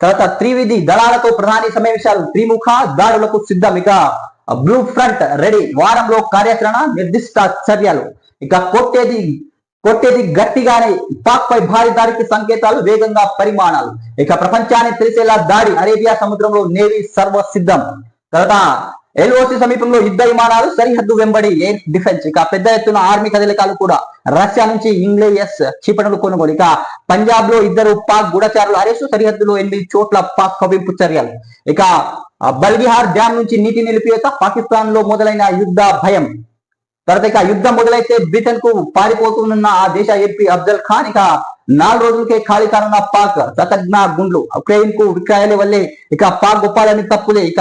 తర్వాత త్రివిధి దళాలతో ప్రధాని సమావేశాలు త్రిముఖ దాడులకు సిద్ధం ఇక బ్లూ ఫ్రంట్ రెడీ. వారంలో కార్యాచరణ నిర్దిష్ట చర్యలు. ఇక కొట్టేది కొట్టేది గట్టిగానే. పాక్ పై భారీ దాడికి సంకేతాలు వేగంగా పరిమాణాలు. ఇక ప్రపంచాన్ని తెలిసేలా దాడి. అరేబియా సముద్రంలో నేవీ సర్వసిద్ధం. తర్వాత ఎల్ఓసి సమీపంలో యుద్ధ విమానాలు సరిహద్దు వెంబడి ఎయిర్ డిఫెన్స్ ఇక పెద్ద ఎత్తున ఆర్మీ కదలికలు కూడా. రష్యా నుంచి ఇంగ్లేయస్ క్షిపణులు కొనుగోలు ఇక పంజాబ్లో ఇద్దరు పాక్ గూఢచారులు అరెస్టు సరిహద్దులో ఎనిమిది చోట్ల పాక్ కవింపు చర్యలు. ఇక బల్బిహార్ బల్గిహార్ డ్యాం నుంచి నీటి నిలిపివేత పాకిస్తాన్లో మొదలైన యుద్ధ భయం. తర్వాత ఇక యుద్ధం మొదలైతే బ్రిటన్కు పారిపోతున్న ఆ దేశ ఎంపీ అఫ్జల్ ఖాన్ ఇక నాలుగు రోజులకే ఖాళీ కానున్న పాక్ శతజ్ఞ గుండ్లు ఉక్రెయిన్కు విక్రయాల వల్లే ఇక పాక్ గొప్పాలని తప్పులే. ఇక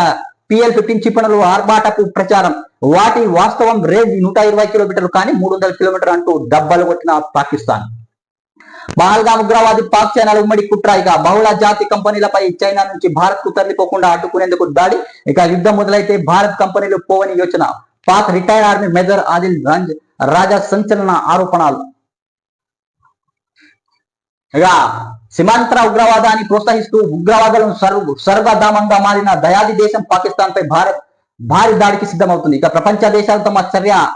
పిఎల్ ఫిఫ్టీన్ క్షిపణులు ఆర్భాటపు ప్రచారం. వాటి వాస్తవం రేంజ్ నూట ఇరవై కిలోమీటర్లు కానీ మూడు వందల కిలోమీటర్ అంటూ డబ్బలు కొట్టిన పాకిస్తాన్. పహల్గామ్ ఉగ్రవాది పాక్ చైనాల ఉమ్మడి కుట్ర ఇక బహుళ జాతి కంపెనీలపై చైనా నుంచి భారత్కు తరలిపోకుండా అడ్డుకునేందుకు దాడి ఇక యుద్ధం మొదలైతే భారత్ కంపెనీలు పోవని యోచన. Pak retired army major Adil రంజ్ Raja సంచలన ఆరోపణలు. ఇక సీమాంతర ఉగ్రవాదాన్ని ప్రోత్సహిస్తూ ఉగ్రవాదులను సర్వ సర్వధామంగా మారిన దయాది దేశం పాకిస్తాన్ పై భారత్ భారీ దాడికి సిద్ధమవుతుంది. ఇక ప్రపంచ దేశాలు తమ చర్య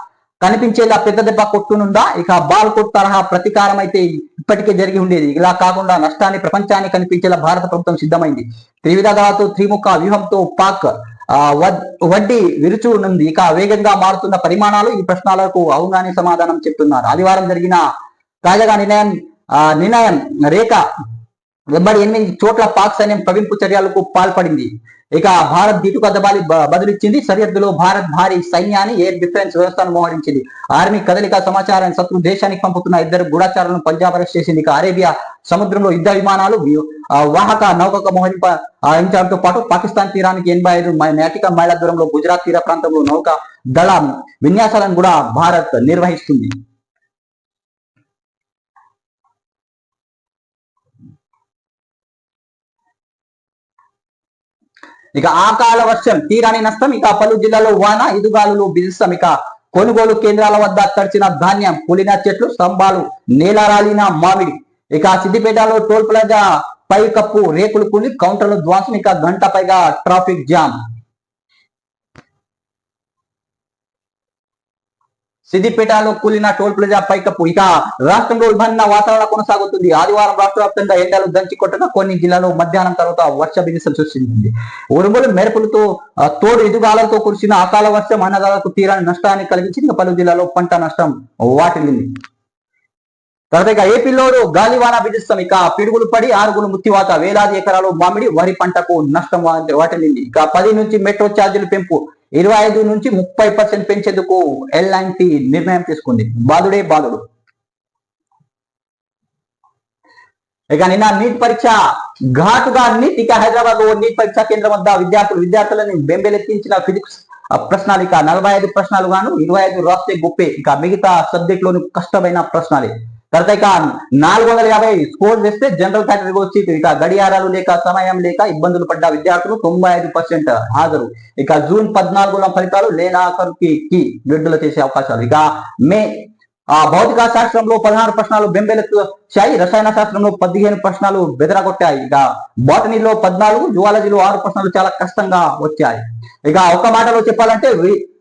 కనిపించేలా పెద్ద దెబ్బ కొట్టునుందా? ఇక బాల్ కొట్టు తరహా ప్రతీకారం అయితే ఇప్పటికే జరిగి ఉండేది. ఇలా కాకుండా నష్టాన్ని ప్రపంచాన్ని కనిపించేలా భారత ప్రభుత్వం సిద్ధమైంది. త్రివిధ దళాలతో త్రిముఖ వ్యూహంతో పాక్ ఆ, వడ్- వడ్డీ విరుచునుంది. ఇక వేగంగా మారుతున్న పరిమాణాలు ఈ ప్రశ్నలకు అవునాని సమాధానం చెప్తున్నారు. ఆదివారం జరిగిన తాజాగా నిర్ణయం నిర్ణయం రేఖ. డెబ్బై ఎనిమిది చోట్ల పాక్ సైన్యం కవింపు చర్యలకు పాల్పడింది. ఇక భారత్ దీటుకు అద్దబాలి బదిలిచ్చింది. సరిహద్దులో భారత్ భారీ సైన్యాన్ని ఎయిర్ డిఫెన్స్ వ్యవస్థను మోహరించింది. ఆర్మీ కదలిక సమాచారాన్ని శత్రు దేశానికి పంపుతున్న ఇద్దరు గూఢచారులను పంజాబ్ అరెస్ట్ చేసింది. ఇక అరేబియా సముద్రంలో యుద్ధ విమానాలు వాహక నౌకక మోహరించడంతో పాటు పాకిస్తాన్ తీరానికి ఎనభై ఐదు నాటిక మైళ్ళ దూరంలో గుజరాత్ తీర ప్రాంతంలో నౌక దళ విన్యాసాలను కూడా భారత్ నిర్వహిస్తుంది. ఇక ఆకాల వర్షం తీరాని నష్టం. ఇక పలు జిల్లాలో వాన ఇదుగాలు బిజిస్తాం ఇక కొనుగోలు కేంద్రాల వద్ద తడిచిన ధాన్యం పులిన చెట్లు స్తంభాలు నేలరాలిన మామిడి. ఇక సిద్దిపేటలో టోల్ ప్లాజా పై కప్పు రేకులు కూలి కౌంటర్లు ధ్వంసం. ఇక గంట పైగా ట్రాఫిక్ జామ్. సిద్దిపేటలో కూలిన టోల్ ప్లాజా పైకప్పు. ఇక రాష్ట్రంలో విభిన్న వాతావరణం కొనసాగుతుంది. ఆదివారం రాష్ట్ర వ్యాప్తంగా ఎండలు దంచి కొట్టగా కొన్ని జిల్లాలో మధ్యాహ్నం తర్వాత వర్ష బిగిసం సృష్టించింది. ఉరుములు మెరుపులతో తోడు ఎదుగాలతో కురిసిన అకాల వర్షం అన్నదాలకు తీరాని నష్టాన్ని కలిగించింది. పలు జిల్లాలో పంట నష్టం వాటిల్లింది. తర్వాత ఇక ఏపీలో గాలివాన విధిస్తాం. ఇక పిడుగులు పడి ఆరుగులు ముత్తివాత వేలాది ఎకరాలు మామిడి వరి పంటకు నష్టం వాటిల్లింది. ఇక పది నుంచి మెట్రో ఛార్జీలు పెంపు. ఇరవై ఐదు నుంచి ముప్పై పర్సెంట్ పెంచేందుకు ఎల్ఎన్టీ నిర్ణయం తీసుకుంది. బాధుడే బాధుడు. ఇక నిన్న నీట్ పరీక్ష ఘాటుగా నీట్ ఇక హైదరాబాద్లో నీట్ పరీక్షా కేంద్రం వద్ద విద్యార్థులు విద్యార్థులని బెంబెలెత్తించిన ఫిజిక్స్ ప్రశ్నలు ఇక నలభై ఐదు ప్రశ్నలు గాను ఇరవై ఐదు రాస్తే గొప్పే ఇక మిగతా సబ్జెక్ట్లోని కష్టమైన ప్రశ్నలే. తర్వాత ఇక నాలుగు వందల యాభై స్కోర్ చేస్తే జనరల్ కేటగిరీ వచ్చి ఇక గడియారాలు లేక సమయం లేక ఇబ్బందులు పడ్డ విద్యార్థులు తొంభై ఐదు పర్సెంట్ హాజరు. ఇక జూన్ పద్నాలుగున ఫలితాలు లేనాఖరుకి కి విడుదల చేసే అవకాశాలు. ఇక మే ఆ భౌతిక శాస్త్రంలో పదహారు ప్రశ్నలు బెంబెలెత్తాయి రసాయన శాస్త్రంలో పదిహేను ప్రశ్నలు బెదరగొట్టాయి. ఇక బాటనీలో పద్నాలుగు జువాలజీలో ఆరు ప్రశ్నలు చాలా కష్టంగా వచ్చాయి. ఇక ఒక మాటలో చెప్పాలంటే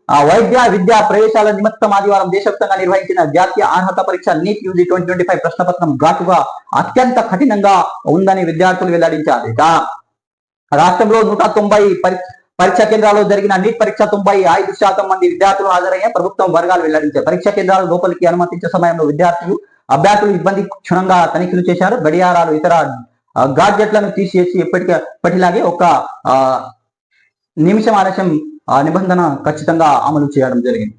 ఆ వైద్య విద్యా ప్రవేశాల నిమిత్తం ఆదివారం దేశవ్యాప్తంగా నిర్వహించిన జాతీయ అర్హత పరీక్ష NEET UG twenty twenty five ప్రశ్నపత్రం ఘాటుగా అత్యంత కఠినంగా ఉందని విద్యార్థులు వెల్లడించారు ఇక రాష్ట్రంలో నూట తొంభై పరీక్ష కేంద్రాల్లో జరిగిన నీట్ పరీక్ష తొంభై ఐదు శాతం మంది విద్యార్థులు హాజరయ్యే ప్రభుత్వం వర్గాలు వెల్లడించారు. పరీక్ష కేంద్రాల లోపలికి అనుమతించే సమయంలో విద్యార్థులు అభ్యర్థులు ఇబ్బంది క్షుణ్ణంగా తనిఖీలు చేశారు. గడియారాలు ఇతర గాడ్జెట్లను తీసేసి ఎప్పటికే ఎప్పటిలాగే ఒక ఆ, నిమిషం ఆలస్యం ఆ నిబంధన ఖచ్చితంగా అమలు చేయడం జరిగింది.